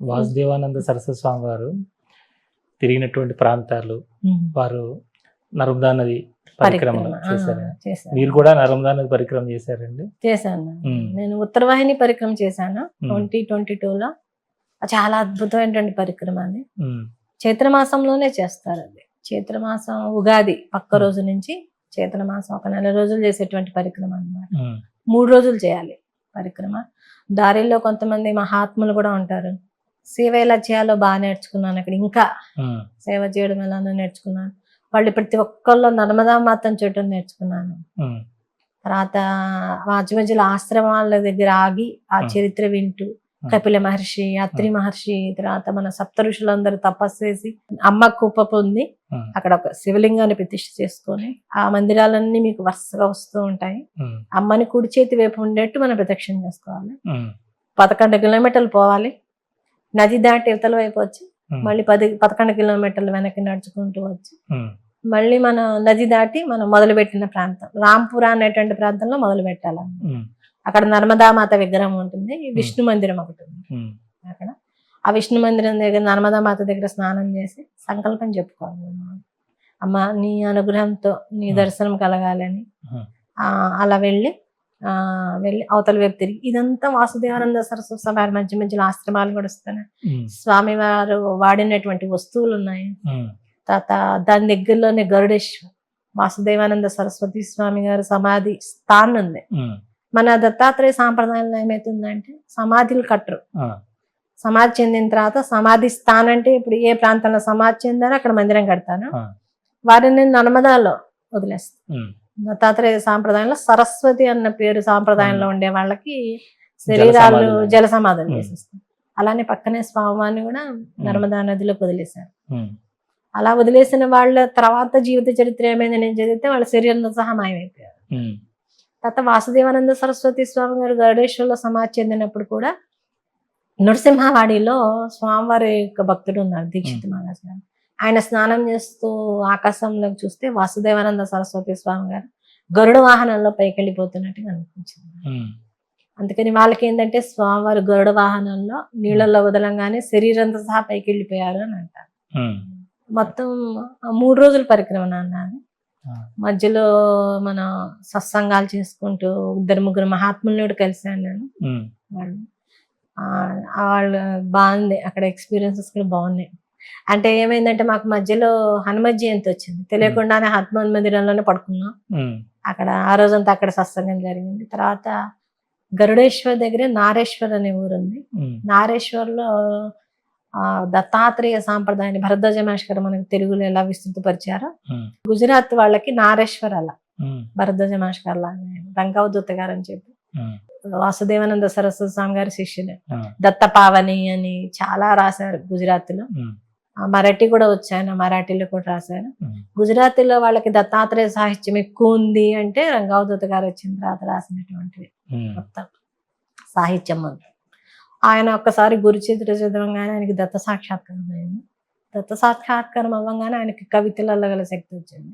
వాసుదేవానంద సరస్వతి స్వామి వారు తిరిగినటువంటి ప్రాంతాలు వారు నర్మదా నది పరిక్రమణ పరిక్రమ ఆ, చేశారు. మీరు కూడా నర్మదా నది పరిక్రమ చేశారండి? చేశాను. నేను ఉత్తరవాహిని పరిక్రమ చేశాను. ట్వంటీ ట్వంటీ లో చాలా అద్భుతమైనటువంటి పరిక్రమ అది. చైత్రమాసంలోనే చేస్తారు అది చైత్రమాసం ఉగాది పక్క రోజు నుంచి చైత్రమాసం ఒక నెల రోజులు చేసేటువంటి పరిక్రమ అన్నమాట. ఉమ్, మూడు రోజులు చేయాలి పరిక్రమ. దారిలో కొంతమంది మహాత్ములు కూడా ఉంటారు. సేవ ఎలా చేయాలో బాగా నేర్చుకున్నాను అక్కడ. ఇంకా సేవ చేయడం ఎలానో నేర్చుకున్నాను. వాళ్ళు ప్రతి ఒక్కళ్ళు నర్మదా మాతను చూడటం నేర్చుకున్నాను. తర్వాత మధ్య మధ్యలో ఆశ్రమాల దగ్గర ఆగి ఆ. చరిత్ర వింటూ కపిల మహర్షి అత్రి మహర్షి తర్వాత మన సప్త ఋషులందరూ తపస్సు చేసి అమ్మ కూప పొంది అక్కడ ఒక శివలింగాన్ని ప్రతిష్ఠ చేసుకొని ఆ మందిరాలన్నీ మీకు వరుసగా వస్తూ ఉంటాయి. అమ్మని కుడి చేతి వైపు ఉండేట్టు మనం ప్రదక్షిణ చేసుకోవాలి. పదకొండు కిలోమీటర్లు పోవాలి. నది దాటి ఇవతల వైపు వచ్చి మళ్ళీ పది పదకొండు కిలోమీటర్లు వెనక్కి నడుచుకుంటూ వచ్చి మళ్ళీ మనం నది దాటి మనం మొదలుపెట్టిన ప్రాంతం. రాంపుర అనేటువంటి ప్రాంతంలో మొదలు పెట్టాలి అక్కడ నర్మదామాత విగ్రహం ఉంటుంది. విష్ణు మందిరం ఒకటి ఉంది. అక్కడ. ఆ విష్ణు మందిరం దగ్గర నర్మదామాత దగ్గర స్నానం చేసి సంకల్పం చెప్పుకోవాలి. అమ్మ నీ అనుగ్రహంతో నీ. దర్శనం కలగాలని. ఆ అలా వెళ్ళి వెళ్ళి అవతల వైపు తిరిగి. ఇదంతా వాసుదేవానంద సరస్వతి వారి మధ్య మధ్యలో ఆశ్రమాలు ఉమ్, స్వామి వారు వాడినటువంటి వస్తువులు ఉన్నాయి. తర్వాత దాని దగ్గరలోనే గరుడేశ్వర్. వాసుదేవానంద సరస్వతి స్వామి గారు సమాధి స్థానం ఉంది. మన దత్తాత్రేయ సాంప్రదాయంలో ఏమైతుందంటే సమాధులు కట్టరు. సమాధి చెందిన తర్వాత సమాధి స్థానం అంటే ఇప్పుడు ఏ ప్రాంతంలో సమాధి చెందారో అక్కడ మందిరం కడతాను. వారిని నర్మదాలో వదిలేస్తాను దత్తాత్రేయ సాంప్రదాయంలో సరస్వతి అన్న పేరు సాంప్రదాయంలో ఉండే వాళ్ళకి శరీరాలు. జల సమాధులు ఉమ్. చేసేస్తాం అలానే పక్కనే స్వామివారిని కూడా నర్మదా నదిలోకి వదిలేశారు. అలా వదిలేసిన వాళ్ళ తర్వాత జీవిత చరిత్ర ఏమైంది నేను చదివితే వాళ్ళ శరీరంతో సహా మాయమైపోయారు. తర్వాత వాసుదేవానంద సరస్వతి స్వామి గారు గరుడేశ్వర్లో సమాధి చెందినప్పుడు కూడా నరసింహవాడిలో స్వామివారి యొక్క భక్తుడు ఉన్నారు దీక్షిత్ మహారాజ్ గారు. ఆయన స్నానం చేస్తూ ఆకాశంలోకి చూస్తే వాసుదేవానంద సరస్వతి స్వామి గారు గరుడ వాహనంలో పైకి వెళ్ళిపోతున్నట్టుగా అనిపించింది అందుకని వాళ్ళకి ఏంటంటే స్వామివారు గరుడ వాహనంలో నీళ్ళల్లో వదలంగానే శరీరంతో సహా పైకి వెళ్ళిపోయారు అని అంటారు. మొత్తం మూడు రోజుల పరిక్రమణ అన్నారు ఆ, మధ్యలో మన సత్సంగాలు చేసుకుంటూ ఇద్దరు ముగ్గురు మహాత్ములను కూడా కలిశాను నేను. ఉమ్, వాళ్ళు వాళ్ళు బాగుంది. అక్కడ ఎక్స్పీరియన్సెస్ కూడా బాగున్నాయి. అంటే ఏమైందంటే మాకు మధ్యలో హనుమత్ జయంతి వచ్చింది. తెలియకుండానే హనుమాన్ మందిరంలోనే పడుకున్నాం. అక్కడ ఆ రోజంతా అక్కడ సత్సంగం జరిగింది. తర్వాత గరుడేశ్వర్ దగ్గర నారేశ్వర్ అనే ఊరు ఉంది. ఉమ్, నారేశ్వర్లో ఆ, దత్తాత్రేయ సాంప్రదాయాన్ని భరద్వాజ మాస్కర్ మనకు తెలుగులో ఎలా విస్తృతపరిచారో గుజరాత్ వాళ్ళకి నారేశ్వర్ అలా. భరద్వాజ మాస్కర్ లాగా రంగవదూత గారు అని చెప్పి. వాసుదేవానంద సరస్వతి స్వామి గారి శిష్యులు. ఆ, దత్త పావని అని చాలా రాశారు గుజరాతీలో. ఉమ్, ఆ మరాఠీ కూడా వచ్చాను మరాఠీలో కూడా రాశారు. ఉమ్, గుజరాతీలో వాళ్ళకి దత్తాత్రేయ సాహిత్యం ఎక్కువ ఉంది అంటే రంగావదూత గారు వచ్చిన తర్వాత రాసినటువంటివి మొత్తం సాహిత్యం అంతా. ఆయన ఒక్కసారి గురు చేతులు చదవంగానే ఆయనకి దత్త సాక్షాత్కారం అయింది. దత్త సాక్షాత్కారం అవ్వగానే ఆయనకి కవితలు అల్లగల శక్తి వచ్చింది.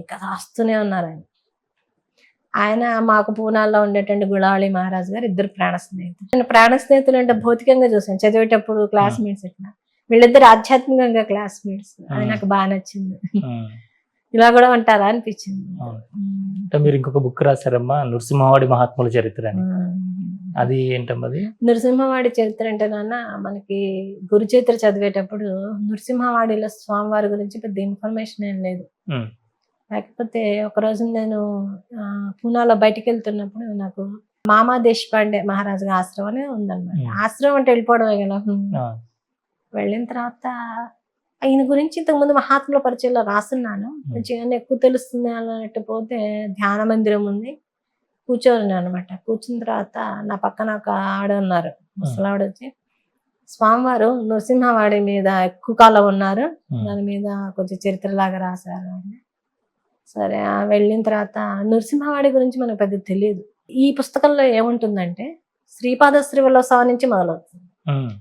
ఇంకా రాస్తూనే ఉన్నారు ఆయన. ఆయన మాకు పూనాల్లో ఉండేటువంటి గుళావళి మహారాజ్ గారు ఇద్దరు ప్రాణ స్నేహితులు. నేను ప్రాణ స్నేహితులు అంటే భౌతికంగా చూసాను. చదివేటప్పుడు క్లాస్మేట్స్ ఇట్లా వీళ్ళిద్దరు ఆధ్యాత్మికంగా క్లాస్మేట్స్ అది నాకు బాగా నచ్చింది ఉమ్. ఇలా కూడా ఉంటారా అనిపించింది. అంటే మీరు ఇంకొక బుక్ రాశారమ్మా నృసింహవాడి మహాత్ముల చరిత్ర అని ఉమ్. అది ఏంటమ్మా అది నృసింహవాడి చరిత్ర అంటే నాన్న మనకి గురు చరిత్ర చదివేటప్పుడు నృసింహవాడిలో స్వామివారి గురించి పెద్ద ఇన్ఫర్మేషన్ ఏం లేదు లేకపోతే ఒక రోజు నేను పూనాలో బయటికి వెళ్తున్నప్పుడు నాకు మామా దేశపాండే మహారాజు ఆశ్రమం అని ఉందన్నమాట Hmm. ఆశ్రమం అంటే వెళ్ళిపోవడమే కదా. ఆ, వెళ్ళిన తర్వాత ఆయన గురించి ఇంతకుముందు మహాత్ముల పరిచయంలో రాస్తున్నాను. కొంచెం ఎక్కువ తెలుస్తుంది అన్నట్టు పోతే ధ్యాన మందిరం ఉంది. కూర్చోని అనమాట కూర్చున్న తర్వాత నా పక్కన ఒక ఆవిడ ఉన్నారు. ముసలావిడ వచ్చి స్వామివారు నరసింహవాడి మీద ఎక్కువ కాలం ఉన్నారు. దాని మీద కొంచెం చరిత్రలాగా రాశారు. అని. సరే వెళ్ళిన తర్వాత నరసింహవాడి గురించి మనకు పెద్ద తెలియదు ఈ పుస్తకంలో ఏముంటుందంటే శ్రీపాద శ్రీవల్లోత్సవం నుంచి మొదలవుతుంది.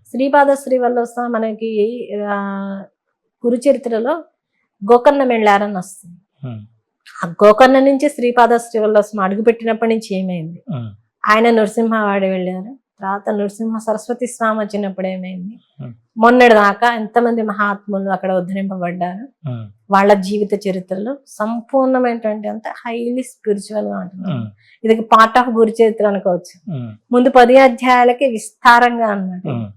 శ్రీపాద శ్రీవల్లోత్సవం మనకి ఆ, గురు చరిత్రలో గోకర్ణ మెళ్ళారని వస్తుంది. ఆ. గోకర్ణ నుంచి శ్రీపాద శ్రీవల్లోత్సవం అడుగుపెట్టినప్పటి నుంచి ఏమైంది? ఆయన నరసింహవాడి వెళ్ళారు. తర్వాత నృసింహ సరస్వతి స్వామి వచ్చినప్పుడు ఏమైంది. మొన్నటి దాకా ఎంతమంది మహాత్ములు అక్కడ ఉద్ధరింపబడ్డారు? వాళ్ళ జీవిత చరిత్రలు సంపూర్ణమైనటువంటి అంత హైలీ స్పిరిచువల్గా ఉంటుంది. ఇది పార్ట్ ఆఫ్ గురు చరిత్ర అనుకోవచ్చు. ముందు పది అధ్యాయాలకి విస్తారంగా అన్నమాట ఉమ్.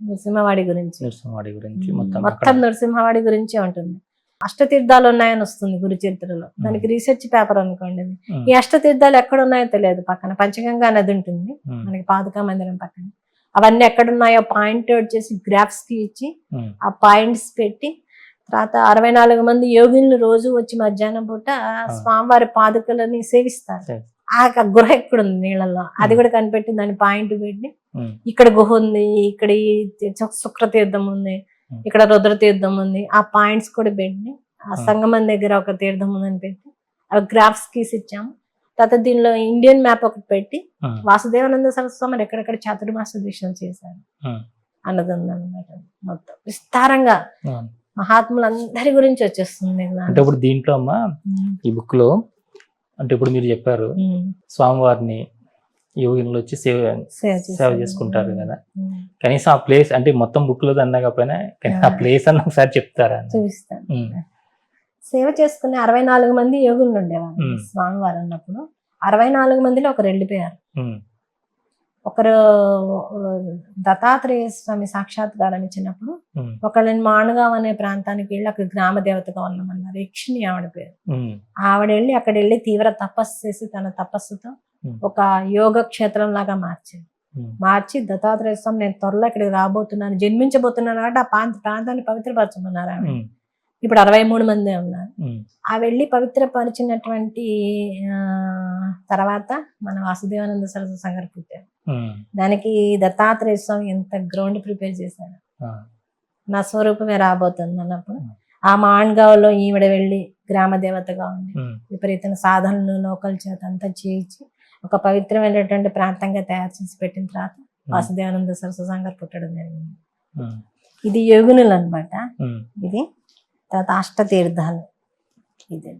నృసింహవాడి గురించి. నరసింహవాడి గురించి మొత్తం నృసింహవాడి గురించే ఉంటుంది. అష్టతీర్థాలు ఉన్నాయని వస్తుంది గురు చరిత్రలో. దానికి రీసెర్చ్ పేపర్ అనుకోండి ఈ అష్టతీర్థాలు ఎక్కడ ఉన్నాయో తెలియదు. పక్కన పంచగంగా నది ఉంటుంది. మనకి పాదుకా మందిరం పక్కన. అవన్నీ ఎక్కడున్నాయో పాయింట్ అవుట్ చేసి గ్రాఫ్స్కి ఇచ్చి ఆ పాయింట్స్ పెట్టి తర్వాత అరవై నాలుగు మంది యోగినులు రోజు వచ్చి మధ్యాహ్నం పూట స్వామివారి పాదుకలని సేవిస్తారు. ఆ గుహ ఎక్కడ ఉంది నీళ్ళల్లో? అది కూడా కనిపెట్టి దాని పాయింట్ పెట్టి ఇక్కడ గుహ ఉంది ఇక్కడ ఈ శుక్ర తీర్థం ఉంది. ఇక్కడ రుద్ర తీర్థం ఉంది ఆ పాయింట్స్ కూడా పెట్టి ఆ. సంగమం దగ్గర ఒక తీర్థం ఉందని పెట్టి అవి గ్రాఫ్స్ గీసి ఇచ్చాము తర్వాత దీనిలో ఇండియన్ మ్యాప్ ఒకటి పెట్టి వాసుదేవానంద సరస్వామి మరి ఎక్కడెక్కడ చాతుర్మాస దీక్షలు చేశారు. అన్నది ఉందన్నమాట మొత్తం విస్తారంగా. మహాత్ములందరి గురించి వచ్చేస్తుంది. అంటే ఇప్పుడు దీంట్లో అమ్మ. ఈ బుక్లో అంటే ఇప్పుడు మీరు చెప్పారు. స్వామివారిని యోగినులు వచ్చి సేవ సేవ. చేసుకుంటారు కదా. కనీసం ఆ ప్లేస్ అంటే మొత్తం బుక్లో అనకపోయినా కనీసం ఆ. ప్లేస్ అన్న ఒకసారి చెప్తారా. చూపిస్తాను సేవ చేసుకునే అరవై నాలుగు మంది యోగులు ఉండేవారు. స్వామివారు అన్నప్పుడు అరవై నాలుగు మందిలో ఒకరు వెళ్ళిపోయారు ఒకరు దత్తాత్రేయ స్వామి సాక్షాత్కారం ఇచ్చినప్పుడు ఒకళ్ళని మాణగాం అనే ప్రాంతానికి వెళ్ళి అక్కడ గ్రామ దేవతగా ఉన్నామన్నారు యక్షిణి ఆవిడ పేరు ఆవిడ వెళ్ళి అక్కడ వెళ్ళి తీవ్ర తపస్సు చేసి తన తపస్సుతో. ఒక యోగ క్షేత్రం లాగా మార్చింది ఉమ్, మార్చి దత్తాత్రేయ స్వామి నేను త్వరలో ఇక్కడికి రాబోతున్నాను జన్మించబోతున్నాను అంటే ఆ ప్రాంత ప్రాంతాన్ని పవిత్రపరచమన్నారు ఆవిడ. ఉమ్, ఇప్పుడు అరవై మూడు మంది ఉన్నారు. ఆ వెళ్ళి పవిత్రపరిచినటువంటి ఆ, తర్వాత మన వాసుదేవానంద సరస్వతి సంగారు పుట్టారు. దానికి దత్తాత్రేయ స్వామి ఎంత గ్రౌండ్ ప్రిపేర్ చేశారు. ఆ, నా స్వరూపమే రాబోతుంది అన్నప్పుడు. Hmm. ఆ మాణ్గావ్లో ఈవిడ వెళ్ళి గ్రామ దేవతగా ఉంది విపరీతమైన సాధనలు లోకల్ చేత అంతా చేయించి ఒక పవిత్రమైనటువంటి ప్రాంతంగా తయారు చేసి పెట్టిన తర్వాత వాసుదేవానంద సరస్వతి పుట్టడం జరిగింది. ఇది యోగునులు అన్నమాట ఉమ్, ఇది తర్వాత అష్టతీర్థాలు. ఇది.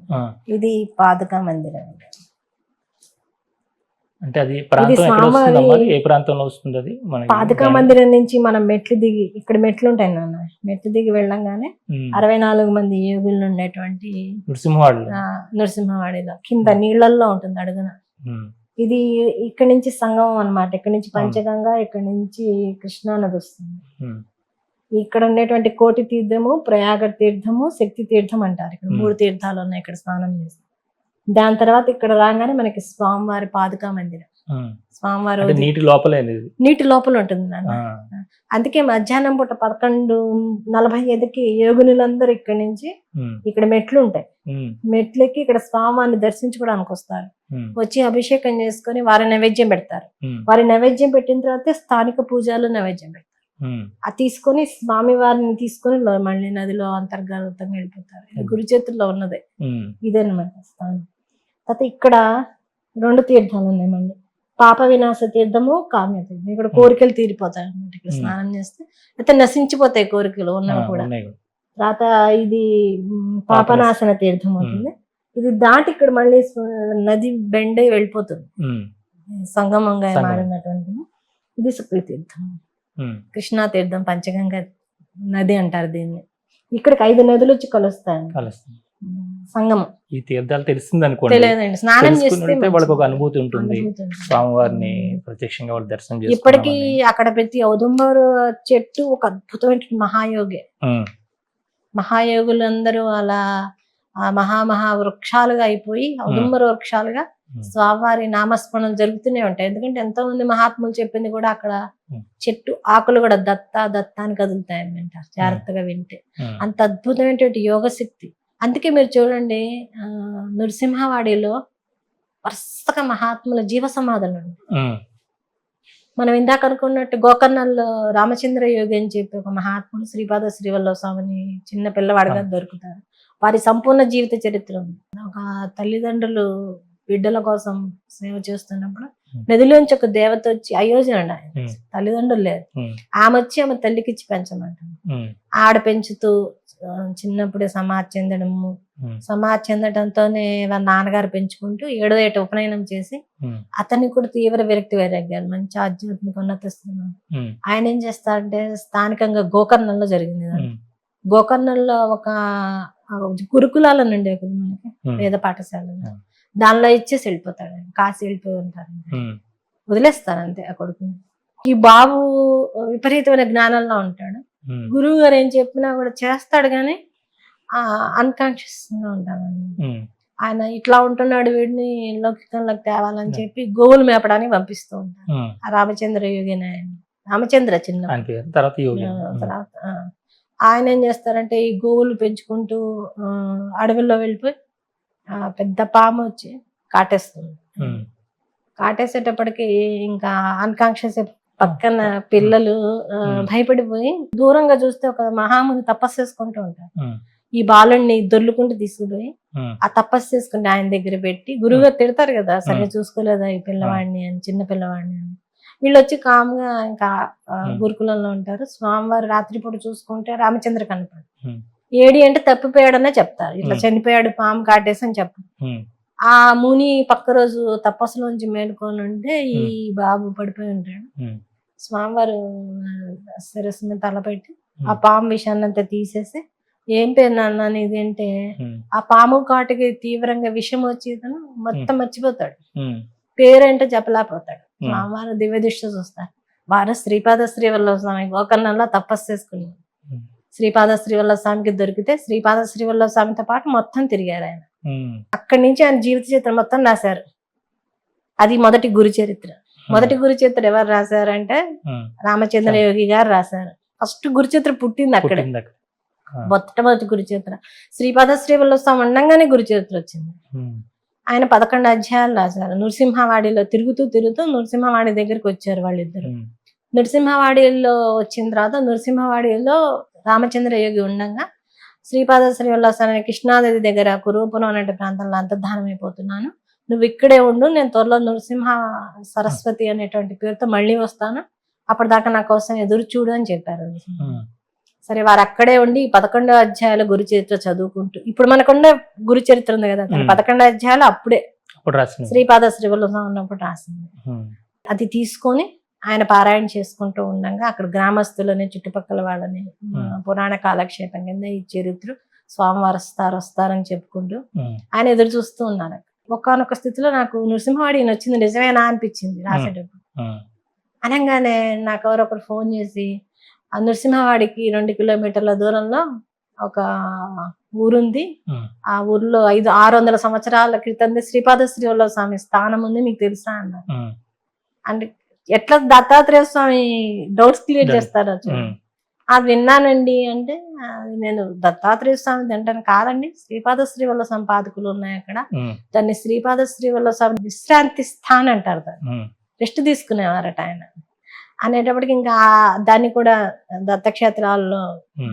ఇది పాదుకా మందిరం. అంటే అది ప్రాంతం ఎక్కడ స్వామివారి- వస్తుందమ్మా? అది? ఏ ప్రాంతంలో వస్తుంది అది? మనకి పాదుకా మందిరం నుంచి మనం మెట్లు దిగి ఇక్కడ మెట్లు ఉంటాయి నాన్న. మెట్లు దిగి వెళ్ళంగానే అరవై నాలుగు మంది యోగులు ఉండేటువంటి నృసింహవాడలో నృసింహవాడిలో. కింద నీళ్ళల్లో ఉంటుంది అడుగున. ఇది ఇక్కడ నుంచి సంగమం అన్నమాట. ఇక్కడ నుంచి పంచగంగా ఇక్కడ నుంచి కృష్ణా నది వస్తుంది. ఇక్కడ ఉండేటువంటి కోటి తీర్థము ప్రయాగ తీర్థము శక్తి తీర్థం అంటారు. ఇక్కడ. మూడు తీర్థాలు ఉన్నాయి ఇక్కడ స్నానం చేసి. దాని తర్వాత ఇక్కడ రాగానే మనకి స్వామివారి పాదుకా మందిరం. స్వామివారి నీటి లోపలే నీటి లోపల ఉంటుంది నాన్న. ఆ, అందుకే మధ్యాహ్నం పూట పదకొండు నలభై ఐదుకి యోగునులందరూ ఇక్కడి నుంచి ఇక్కడ మెట్లు ఉంటాయి. మెట్లకి ఇక్కడ స్వామివారిని దర్శించుకోవడానికి వస్తారు. వచ్చి అభిషేకం చేసుకొని వారి నైవేద్యం పెడతారు. వారి నైవేద్యం పెట్టిన తర్వాత స్థానిక పూజలు నైవేద్యం పెడతారు. అది తీసుకొని స్వామి వారిని తీసుకొని మళ్ళీ నదిలో అంతర్గతంగా వెళ్ళిపోతారు. గురు చేతుల్లో ఉన్నదే. ఇదన్నమాట స్థానం. తర్వాత ఇక్కడ రెండు తీర్థాలు ఉన్నాయి మళ్ళీ. పాప వినాశ తీర్థము కామ్య తీర్థం. ఇక్కడ కోరికలు తీరిపోతాయి అన్నమాట ఇక్కడ. స్నానం చేస్తే. అయితే నశించిపోతాయి కోరికలు ఉన్నవి కూడా. తర్వాత ఇది పాపనాశన తీర్థం అవుతుంది. ఇది దాటి ఇక్కడ మళ్ళీ నది బెండే వెళ్ళిపోతుంది. సంగమంగా సంగమం. మారినటువంటిది. ఇది శుక్ల తీర్థం. కృష్ణా తీర్థం పంచగంగ నది అంటారు దీన్ని. ఇక్కడికి ఐదు నదులు వచ్చి కలుస్తాయి. కలుస్తుంది సంగమం. ఈ తీర్థాలు తెలిసింది అనుకోండి తెలియదండి. స్నానం చేస్తే వాళ్ళకి ఒక. అనుభూతి ఉంటుంది. స్వామివారిని ప్రత్యక్షంగా వాళ్ళు దర్శనం ఇప్పటికీ చేసుకున్నామని. అక్కడ ప్రతి ఔదుంబరు చెట్టు ఒక అద్భుతమైన మహాయోగి. మహాయోగులందరూ అలా ఆ మహా మహా వృక్షాలుగా అయిపోయి ఔదుంబర వృక్షాలుగా స్వామివారి నామస్మరణలు జరుగుతూనే ఉంటాయి. ఎందుకంటే ఎంతో మంది మహాత్ములు చెప్పింది కూడా అక్కడ. చెట్టు ఆకులు కూడా దత్త దత్త అని కదులుతాయి అంటారు జాగ్రత్తగా వింటే అంత అద్భుతమైనటువంటి యోగ శక్తి అందుకే మీరు చూడండి నృసింహవాడిలో వరుసగా మహాత్ముల జీవ సమాధులు మనం ఇందాక అనుకున్నట్టు గోకర్ణంలో రామచంద్ర యోగి అని చెప్పి ఒక మహాత్ముడు శ్రీపాద శ్రీవల్ల స్వామిని చిన్న పిల్లవాడిగా దొరుకుతారు. వారి సంపూర్ణ జీవిత చరిత్ర ఉంది. ఒక తల్లిదండ్రులు బిడ్డల కోసం సేవ చేస్తున్నప్పుడు. నదిలోంచి ఒక దేవత వచ్చి అయోజన. తల్లిదండ్రులు లేరు ఉమ్, ఆమె వచ్చి ఆమె తల్లికి ఇచ్చి పెంచమంటారు ఆడ పెంచుతూ చిన్నప్పుడే సమాధి చెందడము. సమాధి చెందడంతోనే వాళ్ళ నాన్నగారు పెంచుకుంటూ ఏడో ఏట ఉపనయనం చేసి అతనికి కూడా తీవ్ర విరక్తి వైరాగ్యాలు మంచి ఆధ్యాత్మిక ఉన్నత ఆయన ఏం చేస్తారంటే స్థానికంగా గోకర్ణంలో జరిగింది గోకర్ణంలో ఒక ఉండేవి కదా మనకి వేద పాఠశాల Hmm. దానిలో ఇచ్చేసి వెళ్ళిపోతాడు. కాశీ వెళ్ళిపోయి ఉంటారు వదిలేస్తారు అంతే ఆ కొడుకుని. ఈ బాబు విపరీతమైన జ్ఞానంలో ఉంటాడు. గురువు గారు ఏం చెప్పినా కూడా చేస్తాడు కానీ ఆ అన్కాన్షియస్గా ఉమ్, ఆయన ఇట్లా ఉంటున్నాడు వీడిని లౌకికంలోకి తేవాలని చెప్పి గోవులు మేపడానికి పంపిస్తూ ఉంటారు ఉమ్. ఆ రామచంద్ర యోగి అని ఆయన. రామచంద్ర చిన్న తర్వాత ఆయన ఏం చేస్తారంటే ఈ గోవులు పెంచుకుంటూ అడవిలో వెళ్ళిపోయి ఆ, పెద్ద పాము వచ్చి కాటేస్తుంది. కాటేసేటప్పటికి ఇంకా అన్కాన్షియస్ పక్కన పిల్లలు. భయపడిపోయి దూరంగా చూస్తే ఒక మహాముని తపస్సు చేసుకుంటూ ఉంటారు ఈ బాలుడిని దొర్లుకుంటూ తీసుకుపోయి ఆ. తపస్సు చేసుకుంటే ఆయన దగ్గర పెట్టి గురువుగారు తిడతారు కదా సరిగ్గా Hmm. చూసుకోలేదా ఈ పిల్లవాడిని అని చిన్న పిల్లవాడిని అని? వీళ్ళు వచ్చి కామ్గా ఇంకా. గురుకులంలో ఉంటారు. స్వామివారు రాత్రిపూట చూసుకుంటే రామచంద్ర కనపడు. ఏడి అంటే తప్పిపోయాడనే చెప్తారు. ఇట్లా. చనిపోయాడు పాము కాటేసి అని చెప్పారు. ఆ. ముని పక్క రోజు తపస్సులోంచి మేలుకొని ఉంటే ఈ బాబు పడిపోయి ఉంటాడు. స్వామివారు శిరస్సు మీద తలపెట్టి ఆ పాము విషయాన్ని అంతా తీసేసి ఏం పేరు నాన్న ఇది అంటే ఉమ్, ఆ పాము కాటుకి తీవ్రంగా విషం వచ్చి ఇతను మొత్తం మర్చిపోతాడు. పేరేంటో చెప్పలేకపోతాడు. స్వామివారు దివ్య దృష్టి చూస్తారు. వారు శ్రీపాద శ్రీవల్ల స్వామి గోకర్ణంలో తపస్సు చేసుకున్నారు. Hmm. శ్రీపాద శ్రీవల్ల స్వామికి దొరికితే శ్రీపాద శ్రీవల్ల స్వామితో పాటు మొత్తం తిరిగారు ఆయన. అక్కడి నుంచి ఆయన జీవిత చరిత్ర మొత్తం రాశారు. అది మొదటి గురు చరిత్ర. మొదటి గురు చరిత్ర ఎవరు రాశారంటే రామచంద్ర యోగి గారు రాశారు. ఫస్ట్ గురు చరిత్ర పుట్టింది అక్కడే. మొట్టమొదటి గురు చరిత్ర. శ్రీపాద శ్రీవల్ల స్వామి ఉండంగానే గురు చరిత్ర వచ్చింది. ఆయన పదకొండు అధ్యాయాలు రాశారు. నృసింహవాడిలో తిరుగుతూ తిరుగుతూ నృసింహవాడి దగ్గరికి వచ్చారు వాళ్ళిద్దరు. నృసింహవాడిలో వచ్చిన తర్వాత నృసింహవాడిలో రామచంద్ర యోగి ఉండగా శ్రీపాద శ్రీవల్లసాని కృష్ణానది దగ్గర కురూపురం అనే ప్రాంతంలో అంతర్ధానం అయిపోతున్నాను నువ్వు ఇక్కడే ఉండు నేను త్వరలో నృసింహ సరస్వతి అనేటువంటి పేరుతో మళ్ళీ వస్తాను. అప్పటిదాకా నా కోసం ఎదురు చూడు అని చెప్పారు సరే వారు అక్కడే ఉండి ఈ పదకొండో అధ్యాయాల గురు చరిత్ర చదువుకుంటూ ఇప్పుడు మనకున్న గురు చరిత్ర ఉంది కదా. పదకొండో అధ్యాయాలు అప్పుడే శ్రీపాద శ్రీవల్లభ ఉన్నప్పుడు రాసింది. అది తీసుకొని ఆయన పారాయణ చేసుకుంటూ ఉండగా అక్కడ గ్రామస్తులని చుట్టుపక్కల వాళ్ళని. పురాణ కాలక్షేపం కింద ఈ చరిత్ర స్వామివారు వస్తారు వస్తారని చెప్పుకుంటూ ఆయన ఎదురు చూస్తూ ఉన్నారు ఒకనొక స్థితిలో నాకు నృసింహవాడి ఈయన వచ్చింది నిజమేనా అనిపించింది రాసేటప్పుడు. అనగానే నాకు ఎవరో ఒకరు ఫోన్ చేసి ఆ నృసింహవాడికి రెండు కిలోమీటర్ల దూరంలో ఒక ఊరుంది. ఆ ఊర్లో ఐదు ఆరు వందల సంవత్సరాల క్రితం శ్రీపాద శ్రీవల్ల స్వామి స్థానం ఉంది మీకు తెలుసా అన్నారు. అంటే ఎట్లా దత్తాత్రేయ స్వామి డౌట్స్ క్లియర్. చేస్తారో. అది విన్నానండి అంటే నేను దత్తాత్రేయ స్వామి అంటాను కాదండి. శ్రీపాద శ్రీవల్ల సంపాదకులు ఉన్నాయి అక్కడ. దాన్ని శ్రీపాద శ్రీవల్ల స్వామి విశ్రాంతి స్థాన్ అంటారు దాన్ని. రెస్ట్ తీసుకునేవారట ఆయన. అనేటప్పటికి ఇంకా దాన్ని కూడా దత్తక్షేత్రాల్లో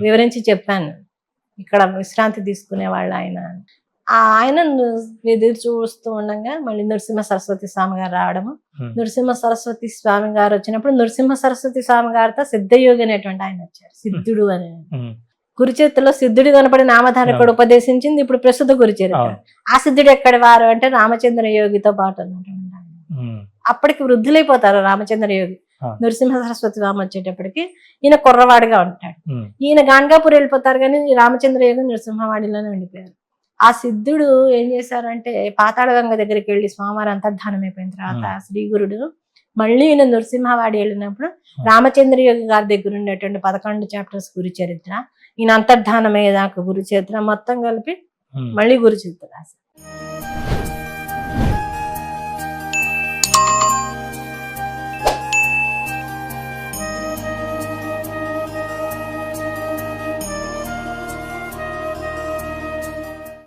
వివరించి చెప్పాను. ఇక్కడ విశ్రాంతి తీసుకునేవాళ్ళు ఆయన ఆయన ఎదురు చూస్తూ ఉండగా మళ్ళీ నృసింహ సరస్వతి స్వామి గారు రావడము. నృసింహ సరస్వతి స్వామి గారు వచ్చినప్పుడు నృసింహ సరస్వతి స్వామి గారితో సిద్ధయోగి అనేటువంటి ఆయన వచ్చారు. సిద్ధుడు అని ఉమ్, గురుచేత్రలో సిద్ధుడు కనపడి నామధారకుడు ఉపదేశించింది ఇప్పుడు ప్రస్తుత అవును. ఆ సిద్ధుడు ఎక్కడి వారు అంటే రామచంద్ర యోగితో పాటు ఉన్నటువంటి ఆయన. అప్పటికి వృద్ధులైపోతారు రామచంద్ర యోగి. నృసింహ సరస్వతి స్వామి వచ్చేటప్పటికి ఈయన కుర్రవాడిగా ఉంటాడు. ఈయన గాన్గాపూర్ వెళ్ళిపోతారు కానీ రామచంద్ర యోగి నృసింహవాడిలోనే ఉండిపోయారు. ఆ సిద్ధుడు ఏం చేశారంటే పాతాళ గంగ దగ్గరికి వెళ్ళి స్వామివారి అంతర్ధానం అయిపోయిన తర్వాత శ్రీ గురుడు మళ్ళీ ఈయన నృసింహవాడి వెళ్ళినప్పుడు రామచంద్ర యోగి గారి దగ్గర ఉండేటువంటి పదకొండు చాప్టర్స్ గురు చరిత్ర ఈయన అంతర్ధానం అయ్యేదాకా గురు చరిత్ర మొత్తం కలిపి. మళ్ళీ గురు చరిత్ర రాశారు.